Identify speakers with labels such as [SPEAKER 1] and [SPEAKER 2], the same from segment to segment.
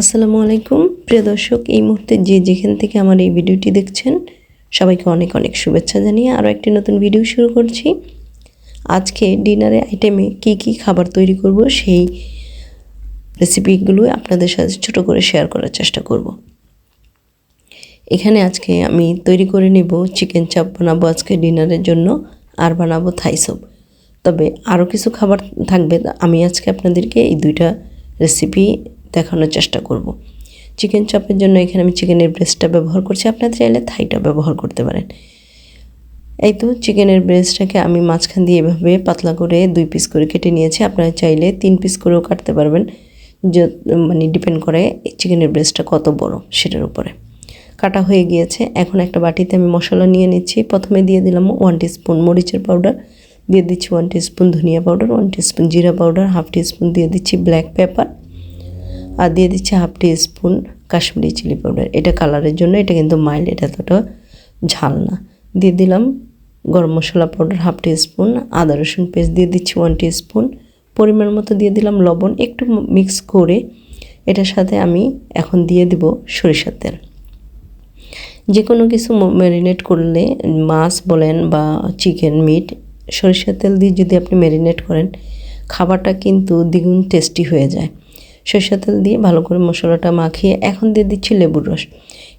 [SPEAKER 1] আসসালামু আলাইকুম। প্রিয় দর্শক, এই মুহূর্তে যে যেখান থেকে আমার এই ভিডিওটি দেখছেন, সবাইকে অনেক অনেক শুভেচ্ছা জানিয়ে আরও একটি নতুন ভিডিও শুরু করছি। আজকে ডিনারে আইটেমে কি কি খাবার তৈরি করব সেই রেসিপিগুলো আপনাদের সাথে ছোট করে শেয়ার করার চেষ্টা করব। এখানে আজকে আমি তৈরি করে নেব চিকেন চাপ বানাবো আজকে ডিনারের জন্য, আর বানাবো থাই স্যুপ তবে আরও কিছু খাবার থাকবে, আমি আজকে আপনাদেরকে এই দুইটা রেসিপি দেখানোর চেষ্টা করব। চিকেন চপের জন্য এখানে আমি চিকেনের ব্রেস্টটা ব্যবহার করছি। আপনারা চাইলে থাইটা ব্যবহার করতে পারেন। এই তো চিকেনের ব্রেস্টটাকে আমি মাঝখান দিয়ে এভাবে পাতলা করে দুই পিস করে কেটে নিয়েছি। আপনারা চাইলে তিন পিস করেও কাটতে পারবেন। মানে ডিপেন্ড করে চিকেনের ব্রেস্টটা কত বড় সেটার উপরে। কাটা হয়ে গিয়েছে। এখন একটা বাটিতে আমি মশলা নিয়ে নিচ্ছি। প্রথমে দিয়ে দিলাম ওয়ান স্পুন মরিচের পাউডার দিয়ে দিচ্ছি ওয়ান স্পুন ধনিয়া পাউডার ওয়ান স্পুন জিরা পাউডার হাফ স্পুন দিয়ে দিচ্ছি ব্ল্যাক পেপার আর দিয়ে দিচ্ছি half teaspoon Kashmiri chilli powder. এটা কালারের জন্য, এটা কিন্তু মাইল্ড, এটা এতটা ঝাল না। দিয়ে দিলাম garam masala powder half teaspoon আদা রসুন পেস্ট দিয়ে দিচ্ছি ওয়ান টি স্পুন পরিমাণ মতো দিয়ে দিলাম লবণ, একটু মিক্স করে এটার সাথে আমি এখন দিয়ে দিব সরিষার তেল। যে কোনো কিছু ম্যারিনেট করলে, মাছ বলেন বা চিকেন মিট সরিষার তেল দিয়ে যদি আপনি ম্যারিনেট করেন, খাবারটা কিন্তু দ্বিগুণ টেস্টি হয়ে যায়। সরিষা তেল দিয়ে ভালো করে মশলাটা মাখিয়ে এখন দিয়ে দিচ্ছি লেবুর রস।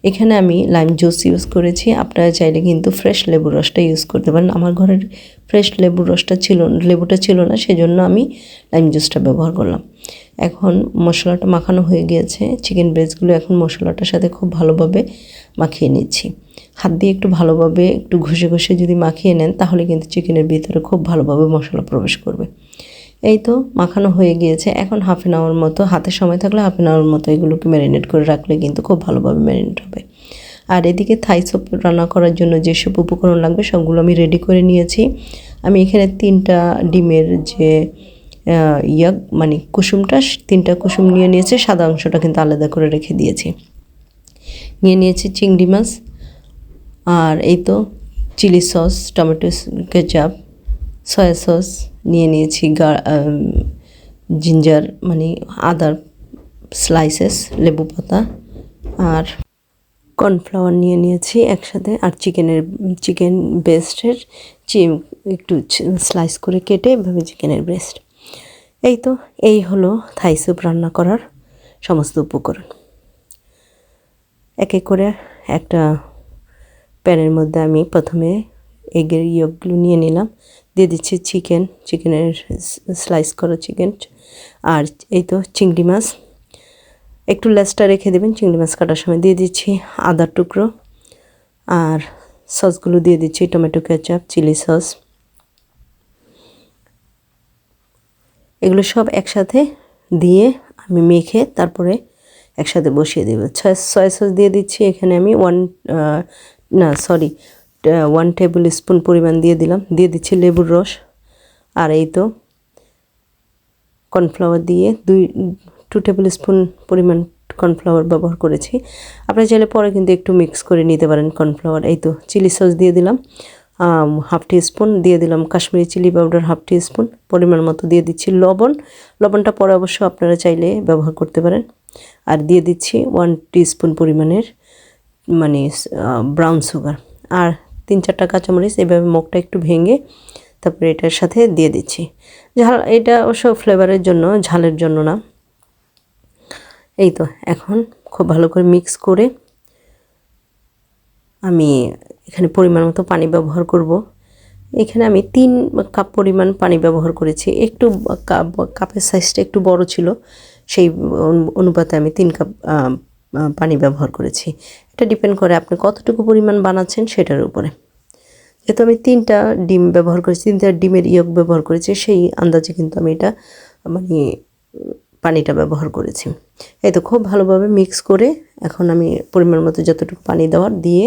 [SPEAKER 1] এখানে আমি লাইম জুস ইউজ করেছি। আপনারা চাইলে কিন্তু ফ্রেশ লেবুর রসটা ইউজ করতে পারেন। আমার ঘরের ফ্রেশ লেবুর রসটা ছিল, লেবুটা ছিল না, সেজন্য আমি লাইম জুসটা ব্যবহার করলাম। এখন মশলাটা মাখানো হয়ে গিয়েছে। চিকেন ব্রেস্টগুলো এখন মশলাটার সাথে খুব ভালোভাবে মাখিয়ে নিচ্ছি। হাত দিয়ে একটু ভালোভাবে একটু ঘষে ঘষে যদি মাখিয়ে নেন, তাহলে কিন্তু চিকেনের ভিতরে খুব ভালোভাবে মশলা প্রবেশ করবে। এই তো মাখানো হয়ে গিয়েছে। এখন হাফ অ্যান আওয়ার মতো, হাতে সময় থাকলে হাফ অ্যান আওয়ার মতো এগুলোকে ম্যারিনেট করে রাখলে কিন্তু খুব ভালোভাবে ম্যারিনেট হবে। আর এদিকে থাই সুপ রান্না করার জন্য যেসব উপকরণ লাগবে সবগুলো আমি রেডি করে নিয়েছি। আমি এখানে তিনটা ডিমের যে ইয়াক মানে কুসুমটা, তিনটা কুসুম নিয়ে নিয়েছে। সাদা অংশটা কিন্তু আলাদা করে রেখে দিয়েছি। নিয়ে নিয়েছি চিংড়ি মাছ। আর এই তো chilli sauce tomato ketchup soy sauce নিয়ে নিয়েছি জিঞ্জার মানে আদার স্লাইসেস লেবু পাতা আর কর্নফ্লাওয়ার নিয়ে নিয়েছি একসাথে আর চিকেনের, চিকেন ব্রেস্টের একটু স্লাইস করে কেটে এভাবে চিকেনের ব্রেস্ট এই তো, এই হলো থাই স্যুপ রান্না করার সমস্ত উপকরণ। এক এক করে একটা প্যানের মধ্যে আমি প্রথমে এগের ইয়কগুলো নিয়ে নিলাম। দিয়ে দিচ্ছি চিকেন চিকেনের স্লাইস করা চিকেন আর এই তো চিংড়ি মাছ। একটু লেসটা রেখে দেবেন, চিংড়ি মাছ কাটার সময়। দিয়ে দিচ্ছি আদার টুকরো। আর সসগুলো দিয়ে দিচ্ছি টমেটো কেচাপ চিলি সস এগুলো সব একসাথে দিয়ে আমি মেখে তারপরে একসাথে বসিয়ে দেবো। সয়া সস দিয়ে দিচ্ছি। এখানে আমি ওয়ান না সরি ওয়ান টেবিল স্পুন পরিমাণ দিয়ে দিলাম। দিয়ে দিচ্ছি লেবুর রস। আর এই তো কর্নফ্লাওয়ার দিয়ে দুই টু টেবিল স্পুন পরিমাণ কর্নফ্লাওয়ার ব্যবহার করেছি। আপনারা চাইলে পরে কিন্তু একটু মিক্স করে নিতে পারেন কর্নফ্লাওয়ার এই তো চিলি সস দিয়ে দিলাম। হাফ টি স্পুন দিয়ে দিলাম Kashmiri chilli powder half teaspoon পরিমাণ মতো দিয়ে দিচ্ছি লবণ। লবণটা পরে অবশ্য আপনারা চাইলে ব্যবহার করতে পারেন। আর দিয়ে দিচ্ছি ওয়ান টি স্পুন পরিমাণের মানে ব্রাউন সুগার আর তিন চারটা কাঁচামরিচ, এভাবে মুখটা একটু ভেঙে তারপরে এটার সাথে দিয়ে দিচ্ছি। ঝাল, এটা অবশ্য ফ্লেভারের জন্য, ঝালের জন্য না। এই তো, এখন খুব ভালো করে মিক্স করে আমি এখানে পরিমাণ মতো পানি ব্যবহার করব। এখানে আমি তিন কাপ পরিমাণ পানি ব্যবহার করেছি। একটু কাপ, কাপের সাইজটা একটু বড় ছিল, সেই অনুপাতে আমি তিন কাপ পানি ব্যবহার করেছি। এটা ডিপেন্ড করে আপনি কতটুকু পরিমাণ বানাচ্ছেন সেটার উপরে। যেহেতু আমি তিনটা ডিম ব্যবহার করেছি, তিনটা ডিমের ইয়ক ব্যবহার করেছি, সেই আন্দাজে কিন্তু আমি এটা মানে পানিটা ব্যবহার করেছি। এই তো খুব ভালোভাবে মিক্স করে এখন আমি পরিমাণ মতো যতটুকু পানি দেওয়ার দিয়ে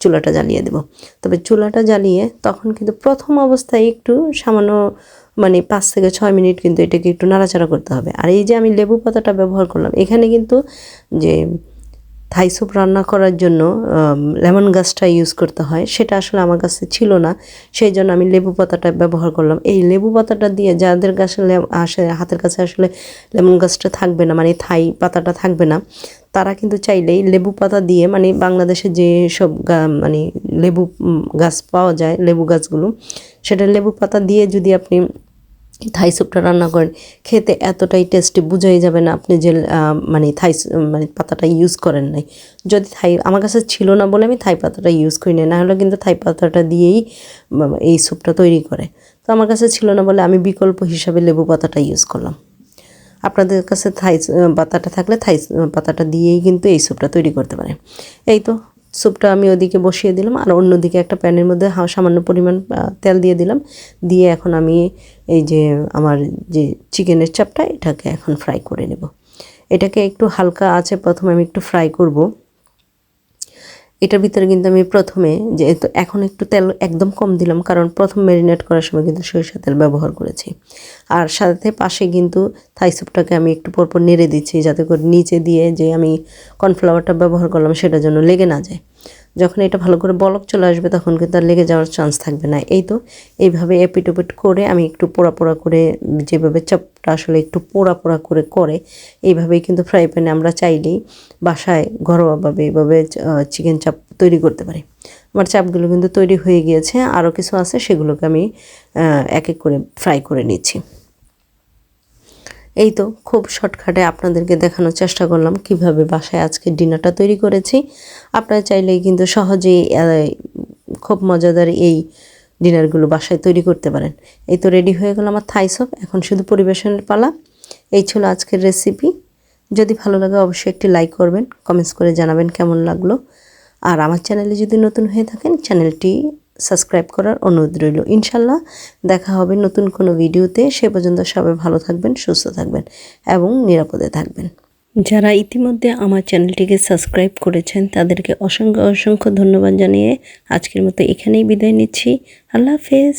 [SPEAKER 1] চুলাটা জ্বালিয়ে দেব। তবে চুলাটা জ্বালিয়ে তখন কিন্তু প্রথম অবস্থায় একটু সামান্য মানে পাঁচ থেকে ছয় মিনিট কিন্তু এটাকে একটু নাড়াচাড়া করতে হবে। আর এই যে আমি লেবু পাতাটা ব্যবহার করলাম, এখানে কিন্তু যে থাই স্যুপ রান্না করার জন্য লেমন গাছটা ইউজ করতে হয়, সেটা আসলে আমার কাছে ছিল না। সেই জন্য আমি লেবু পাতাটা ব্যবহার করলাম। এই লেবু পাতাটা দিয়ে যাদের কাছে আসে হাতের কাছে আসলে লেমন গাছটা থাকবে না মানে থাই পাতাটা থাকবে না তারা কিন্তু চাইলেই লেবু পাতা দিয়ে মানে বাংলাদেশে যে সব মানে লেবু গাছ পাওয়া যায়, লেবু গাছগুলো, সেটা লেবু পাতা দিয়ে যদি আপনি থাই স্যুপটা রান্না করেন, খেতে এতটাই টেস্টি বুঝাই যাবে না আপনি যে মানে থাই মানে পাতাটা ইউজ করেন নাই। যদি থাই, আমার কাছে ছিল না বলে আমি থাই পাতাটা ইউজ করি না নাহলে কিন্তু থাই পাতাটা দিয়েই এই স্যুপটা তৈরি করে। তো আমার কাছে ছিল না বলে আমি বিকল্প হিসাবে লেবু পাতাটা ইউজ করলাম। আপনাদের কাছে থাই পাতাটা থাকলে থাই পাতাটা দিয়েই কিন্তু এই স্যুপটা তৈরি করতে পারে এই তো স্যুপটা আমি ওদিকে বসিয়ে দিলাম, আর অন্যদিকে একটা প্যানের মধ্যে সামান্য পরিমাণ তেল দিয়ে দিলাম। দিয়ে এখন আমি এই যে আমার যে চিকেনের চাপটা, এটাকে এখন ফ্রাই করে নেব। এটাকে একটু হালকা আছে প্রথমে আমি একটু ফ্রাই করব। এটার ভিতরে কিন্তু আমি প্রথমে যে তো এখন একটু তেল একদম কম দিলাম, কারণ প্রথম ম্যারিনেট করার সময় কিন্তু সরিষা তেল ব্যবহার করেছি। আর সাথে পাশে কিন্তু থাই স্যুপটাকে আমি একটু পরপর নেড়ে দিচ্ছি, যাতে করে নিচে দিয়ে যে আমি কর্নফ্লাওয়ারটা ব্যবহার করলাম সেটা যেন লেগে না যায়। যখন এটা ভালো করে বলক চলে আসবে, তখন কিন্তু আর লেগে যাওয়ার চান্স থাকবে না। এই তো, এইভাবে এপিট ওপিট করে আমি একটু পোড়া পোড়া করে, যেভাবে চাপটা আসলে একটু পোড়া পোড়া করে করে, এইভাবেই কিন্তু ফ্রাই প্যানে আমরা চাইলেই বাসায় ঘরোয়াভাবে এইভাবে চিকেন চাপ তৈরি করতে পারি। আমার চাপগুলো কিন্তু তৈরি হয়ে গিয়েছে, আরও কিছু আছে সেগুলোকে আমি এক এক করে ফ্রাই করে নিচ্ছি। এই তো খুব শর্টকাটে আপনাদেরকে দেখানোর চেষ্টা করলাম কীভাবে বাসায় আজকে ডিনারটা তৈরি করেছি। আপনারা চাইলেই কিন্তু সহজেই খুব মজাদার এই ডিনারগুলো বাসায় তৈরি করতে পারেন। এই তো রেডি হয়ে গেল আমার থাই সব। এখন শুধু পরিবেশনের পালা। এই ছিল আজকের রেসিপি। যদি ভালো লাগে অবশ্যই একটি লাইক করবেন, কমেন্টস করে জানাবেন কেমন লাগল। আর আমার চ্যানেলে যদি নতুন হয়ে থাকেন, চ্যানেলটি সাবস্ক্রাইব করার অনুরোধ রইল। ইনশাল্লাহ দেখা হবে নতুন কোনো ভিডিওতে। সে পর্যন্ত সবাই ভালো থাকবেন, সুস্থ থাকবেন এবং নিরাপদে থাকবেন। যারা ইতিমধ্যে আমার চ্যানেলটিকে সাবস্ক্রাইব করেছেন, তাদেরকে অসংখ্য অসংখ্য ধন্যবাদ জানিয়ে আজকের মতো এখানেই বিদায় নিচ্ছি। আল্লাহ হাফেজ।